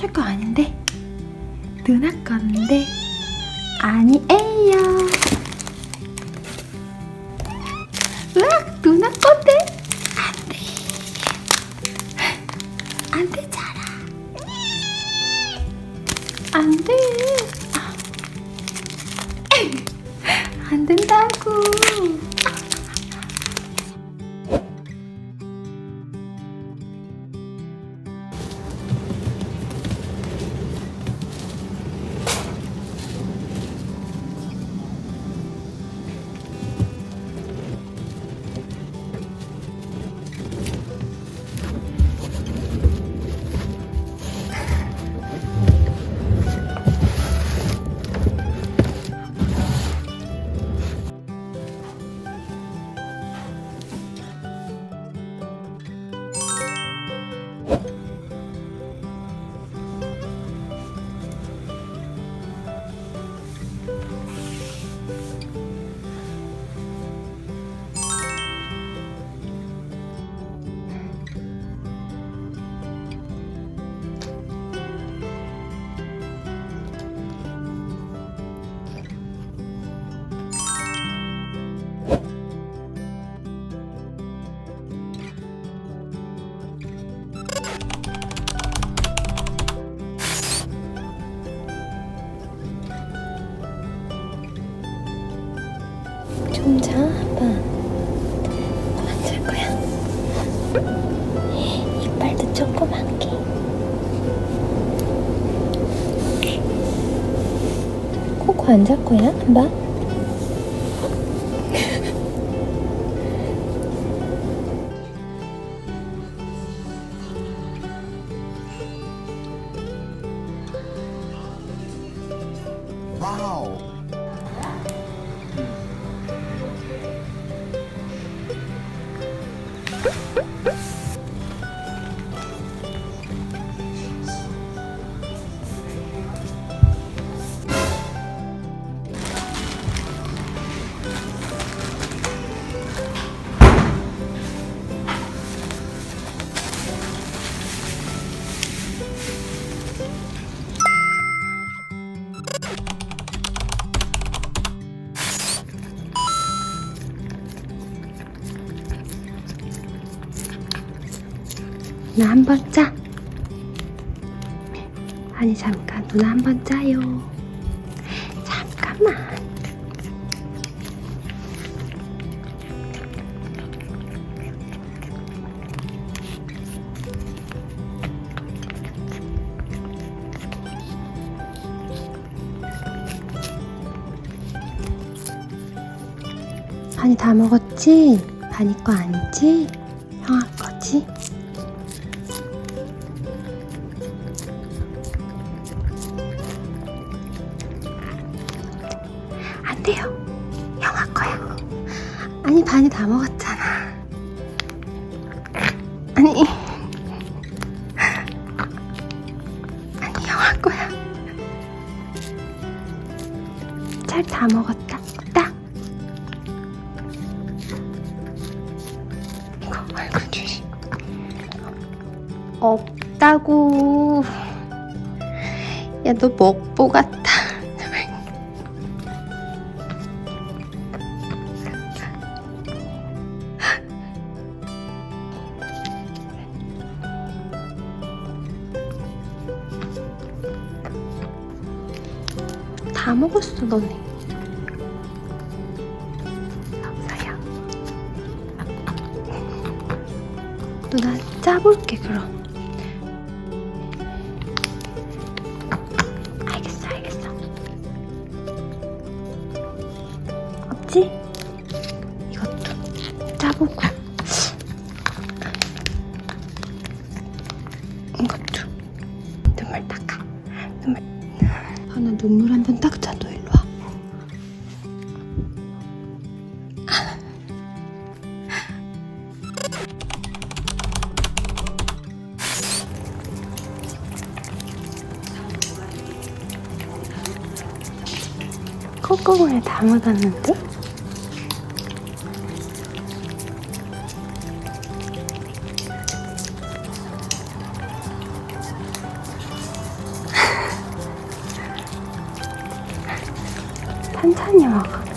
제 거 아닌데? 누나 건데? 아니에요. 으악 누나 건데? 안돼. 안돼 자라. 안돼. 안 된다고 좀 자, 아빠. 안잘 거야. 이빨도 조그맣게. 코코 안잘 거야, 아빠? 와우. 누나 한 번 짜. 아니 잠깐 누나 한 번 짜요. 잠깐만. 반이 다 먹었지? 반이 거 아니지? 형아 거지? 안 돼요. 형아 거야. 아니, 반이 다 먹었잖아. 아니. 아니, 형아 거야. 잘 다 먹었다. 딱. 이거 얼굴 주시. 없다고. 야, 너 먹보 같아. 다 먹었어 너네. 감사야. 누나 짜볼게 그럼. 알겠어 알겠어. 없지? 이것도 짜보고. 이것도 눈물 닦아. 눈물 하나 눈물 한 번 닦자 너 일로 와 콧구멍에 다 묻었는데? 천천히. 아니